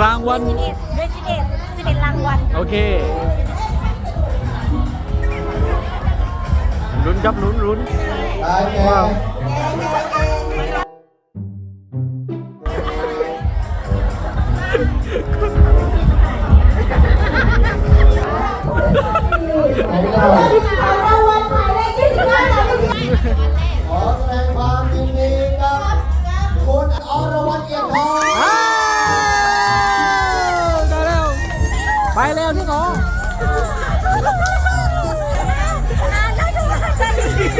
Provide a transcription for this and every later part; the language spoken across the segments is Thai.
รางวัลสิบเอ็ดด้วยสิบเอ็ดสิบเอ็ดรางวัลโอเคลุ้นครับลุ้นลุ้นได้แ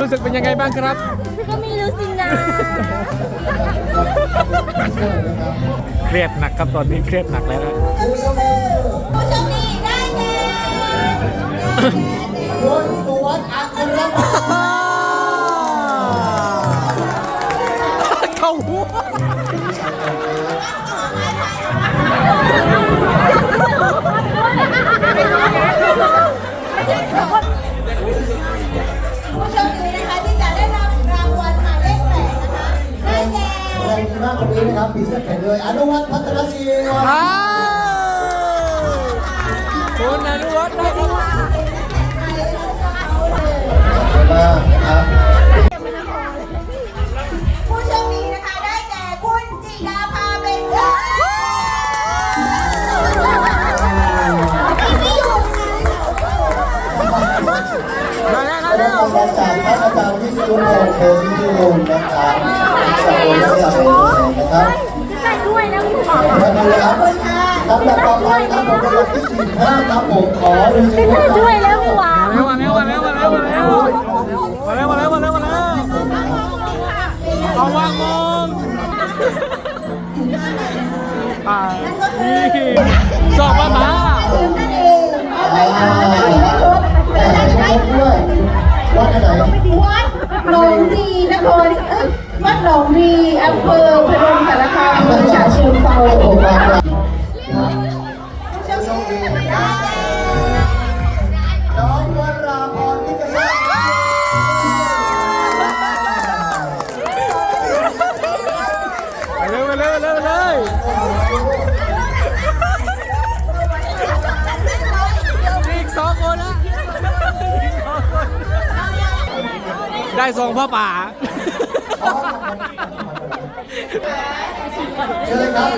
รู้สึกเป็นยังไงบ้างครับ ก็ไม่รู้สินะ เครียดหนักครับตอนนี้เครียดหนักแล้วนะผู้โชคดีผู้ชคดีได้แก่คุณสวัสดิ์อัครรัตน์เข้าหัว ผู้โชคดีนะคะที่จะได้รับรางวัลหมายเลขแปดนะคะได้แก่แรงมากคนนี้นะครับปีเสื้อแขนเลยอนุวัฒน์พัฒนชีวอ้าวคุณอนุวัฒน์ได้ครับมากนะครับ นุพงศ์โพธิพิรุณนะครับจากบริษัทเองนะครับได้ด้วยนะคุณหมอขอบคุณครับลำดับต่อไปครับผมเป็นวันที่45ครับผมขอเรียนเชิญว่าด้วยแล้วพี่หวามาแล้วมาแล้วมาแล้วมาแล้วมาแล้วมาแล้วมาแล้วมาแล้วมาแล้วเอาวางมองอ่านี่จอบมาหมานั่นเองอ่า ได้ซองพ่อป่า เชิญครับ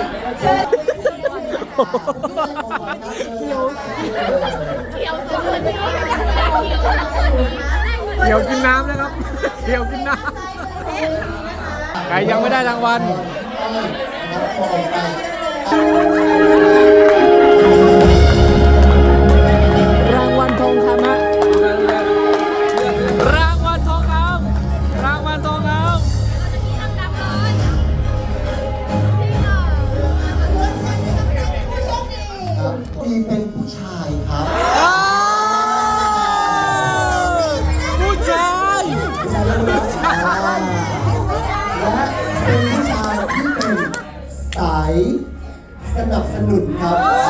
เดี๋ยวกินน้ำนะครับ เดี๋ยวกินน้ำใครยังไม่ได้รางวัล สายสนับสนุนครับ